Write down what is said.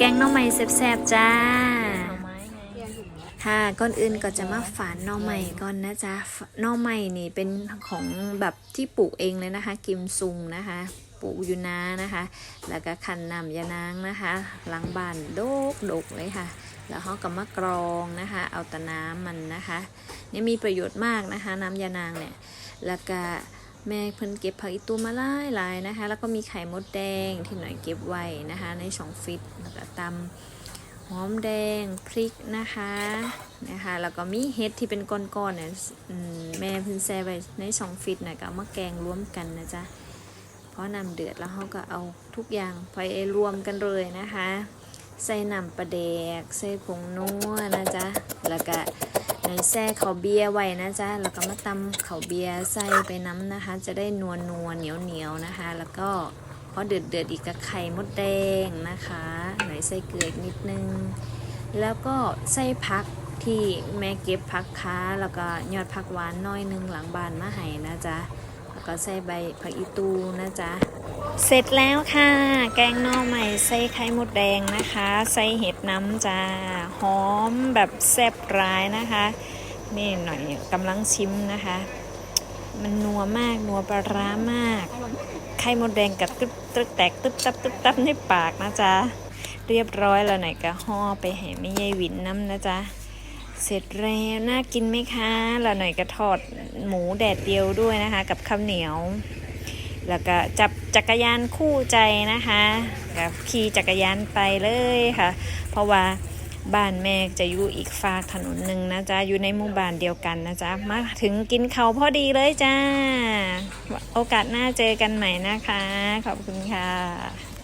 แกงหน่อไม้แซ่บๆจ้าหน่อไม้ไงค่ะก่อนอื่นก็จะมาฝานหน่อไม้ก่อนนะจ๊ะหน่อไม้นี่เป็นของแบบที่ปลูกเองเลยนะคะ กิมซุงนะคะปลูกอยู่นานะคะ แล้วก็คันนำยานางนะคะหลังบ้านโดกดกเลยค่ะ แล้วเขาก็มากรองนะคะ เอาแต่น้ำมันนะคะ นี่มีประโยชน์มากนะคะ น้ำยานางเนี่ย แล้วก็ แม่เพิ่นเก็บผักอีตูมาหลายหลายๆนะคะ แล้วก็มีไข่มดแดงที่หน่อยเก็บไว้นะคะ ในช่องฟิตแล้วก็ตำหอมแดงพริกนะคะนะคะ แล้วก็มีเห็ดที่เป็นก้อนๆเนี่ยแม่เพิ่นแซ่ไว้ในช่องฟิตนะก็เอามาแกงรวมกันนะจ๊ะเพราะน้ำเดือดแล้วเขาก็เอาทุกอย่างไปรวมกันเลยนะคะ ใส่น้ำปลาแดก ใส่ผงนัวนะจ๊ะ แล้วก็ในแซ่ข้าวเบียร์ไว้นะจ๊ะแล้วก็มาตำข้าวเบียร์ใส่ไปน้ำนะคะ จะได้นัวนัวลเหนียวเหนียวนะคะ แล้วก็พอเดือดเดือดอีกก็ไข่มดแดงนะคะหน่อยใส่เกลือนิดนึง แล้วก็ใส่พักที่แม่เก็บพักค้า แล้วก็ยอดผักหวานน้อยนึงหลังบานมาให้นะจ๊ะ แล้วก็ใส่ใบผักอีตูนะจ๊ะ เสร็จแล้วค่ะ แกงน่อใหม่ใส่ไข่มดแดงนะคะ ใส่เห็ดน้ำจ้าหอมแบบแซ่บร้ายนะคะ นี่หน่อยกำลังชิมนะคะ มันนัวมากนัวปลาร้ามาก ไข่มดแดงกับตึ๊บตึ๊บแตกตึ๊บตับตึ๊บตับในปากนะจ๊ะเรียบร้อยแล้วหน่อยก็ห่อไปให้แม่ยายหวินน้ำนะจ๊ะ เสร็จแล้วน่ากินไหมคะแล้วหน่อยก็ทอดหมูแดดเดียวด้วยนะคะ กับข้าวเหนียว แล้วก็จับจักรยานคู่ใจนะคะกับขี่จักรยานไปเลยค่ะ เพราะว่าบ้านแม่จะอยู่อีกฝากถนนหนึ่งนะจ๊ะ อยู่ในหมู่บ้านเดียวกันนะจ๊ะ มาถึงกินเขาพอดีเลยจ้า โอกาสหน้าเจอกันใหม่นะคะ ขอบคุณค่ะ